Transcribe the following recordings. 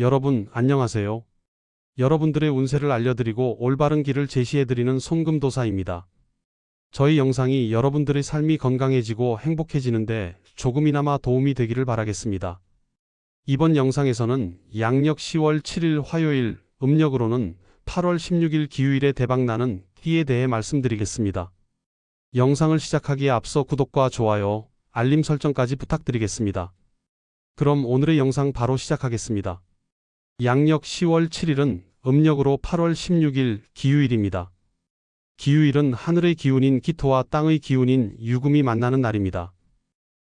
여러분, 안녕하세요. 여러분들의 운세를 알려드리고 올바른 길을 제시해드리는 손금도사입니다. 저희 영상이 여러분들의 삶이 건강해지고 행복해지는데 조금이나마 도움이 되기를 바라겠습니다. 이번 영상에서는 양력 10월 7일 화요일, 음력으로는 8월 16일 기후일에 대박나는 띠에 대해 말씀드리겠습니다. 영상을 시작하기에 앞서 구독과 좋아요, 알림 설정까지 부탁드리겠습니다. 그럼 오늘의 영상 바로 시작하겠습니다. 양력 10월 7일은 음력으로 8월 16일 기후일입니다. 기후일은 하늘의 기운인 기토와 땅의 기운인 유금이 만나는 날입니다.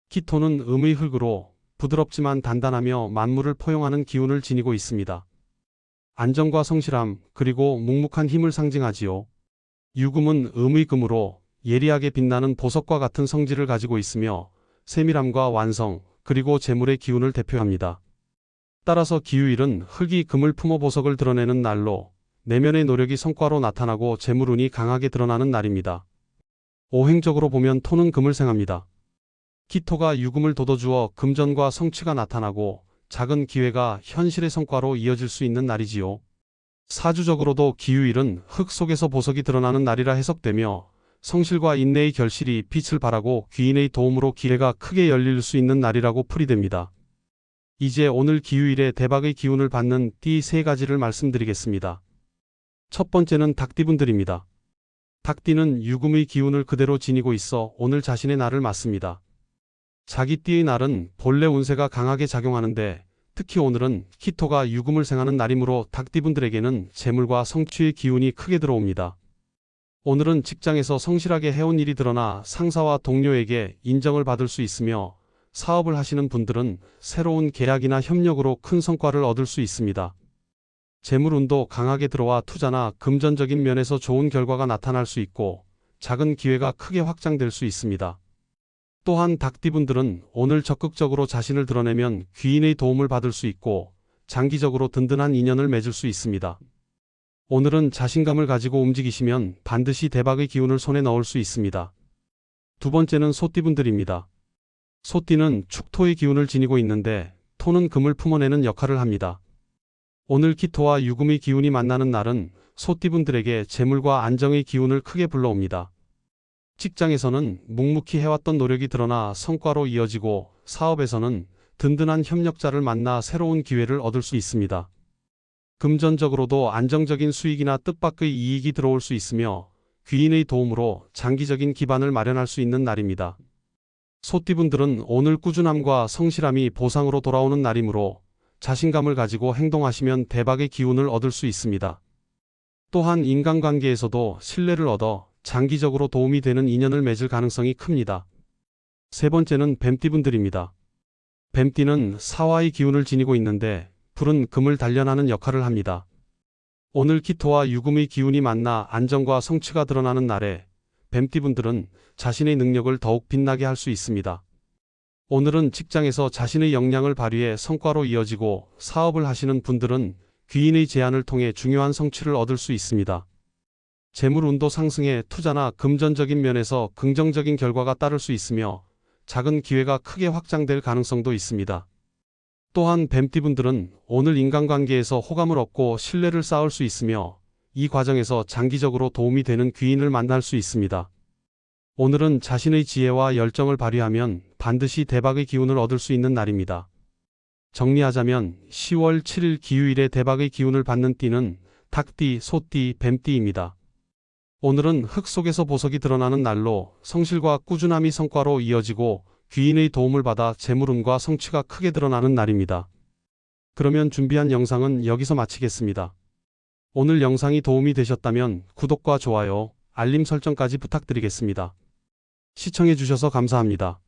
기토는 음의 흙으로 부드럽지만 단단하며 만물을 포용하는 기운을 지니고 있습니다. 안정과 성실함 그리고 묵묵한 힘을 상징하지요. 유금은 음의 금으로 예리하게 빛나는 보석과 같은 성질을 가지고 있으며 세밀함과 완성 그리고 재물의 기운을 대표합니다. 따라서 기후일은 흙이 금을 품어 보석을 드러내는 날로 내면의 노력이 성과로 나타나고 재물운이 강하게 드러나는 날입니다. 오행적으로 보면 토는 금을 생합니다. 기토가 유금을 돋워주어 금전과 성취가 나타나고 작은 기회가 현실의 성과로 이어질 수 있는 날이지요. 사주적으로도 기후일은 흙 속에서 보석이 드러나는 날이라 해석되며 성실과 인내의 결실이 빛을 발하고 귀인의 도움으로 기회가 크게 열릴 수 있는 날이라고 풀이됩니다. 이제 오늘 기후일에 대박의 기운을 받는 띠 세 가지를 말씀드리겠습니다. 첫 번째는 닭띠분들입니다. 닭띠는 유금의 기운을 그대로 지니고 있어 오늘 자신의 날을 맞습니다. 자기 띠의 날은 본래 운세가 강하게 작용하는데 특히 오늘은 키토가 유금을 생하는 날이므로 닭띠분들에게는 재물과 성취의 기운이 크게 들어옵니다. 오늘은 직장에서 성실하게 해온 일이 드러나 상사와 동료에게 인정을 받을 수 있으며 사업을 하시는 분들은 새로운 계약이나 협력으로 큰 성과를 얻을 수 있습니다. 재물운도 강하게 들어와 투자나 금전적인 면에서 좋은 결과가 나타날 수 있고 작은 기회가 크게 확장될 수 있습니다. 또한 닭띠분들은 오늘 적극적으로 자신을 드러내면 귀인의 도움을 받을 수 있고 장기적으로 든든한 인연을 맺을 수 있습니다. 오늘은 자신감을 가지고 움직이시면 반드시 대박의 기운을 손에 넣을 수 있습니다. 두 번째는 소띠분들입니다. 소띠는 축토의 기운을 지니고 있는데 토는 금을 품어내는 역할을 합니다. 오늘 기토와 유금의 기운이 만나는 날은 소띠분들에게 재물과 안정의 기운을 크게 불러옵니다. 직장에서는 묵묵히 해왔던 노력이 드러나 성과로 이어지고 사업에서는 든든한 협력자를 만나 새로운 기회를 얻을 수 있습니다. 금전적으로도 안정적인 수익이나 뜻밖의 이익이 들어올 수 있으며 귀인의 도움으로 장기적인 기반을 마련할 수 있는 날입니다. 소띠분들은 오늘 꾸준함과 성실함이 보상으로 돌아오는 날이므로 자신감을 가지고 행동하시면 대박의 기운을 얻을 수 있습니다. 또한 인간관계에서도 신뢰를 얻어 장기적으로 도움이 되는 인연을 맺을 가능성이 큽니다. 세 번째는 뱀띠분들입니다. 뱀띠는 사화의 기운을 지니고 있는데 불은 금을 단련하는 역할을 합니다. 오늘 기토와 유금의 기운이 만나 안정과 성취가 드러나는 날에 뱀띠분들은 자신의 능력을 더욱 빛나게 할 수 있습니다. 오늘은 직장에서 자신의 역량을 발휘해 성과로 이어지고 사업을 하시는 분들은 귀인의 제안을 통해 중요한 성취를 얻을 수 있습니다. 재물 운도 상승에 투자나 금전적인 면에서 긍정적인 결과가 따를 수 있으며 작은 기회가 크게 확장될 가능성도 있습니다. 또한 뱀띠분들은 오늘 인간관계에서 호감을 얻고 신뢰를 쌓을 수 있으며 이 과정에서 장기적으로 도움이 되는 귀인을 만날 수 있습니다. 오늘은 자신의 지혜와 열정을 발휘하면 반드시 대박의 기운을 얻을 수 있는 날입니다. 정리하자면 10월 7일 기후일에 대박의 기운을 받는 띠는 닭띠, 소띠, 뱀띠입니다. 오늘은 흙 속에서 보석이 드러나는 날로 성실과 꾸준함이 성과로 이어지고 귀인의 도움을 받아 재물운과 성취가 크게 드러나는 날입니다. 그러면 준비한 영상은 여기서 마치겠습니다. 오늘 영상이 도움이 되셨다면 구독과 좋아요, 알림 설정까지 부탁드리겠습니다. 시청해주셔서 감사합니다.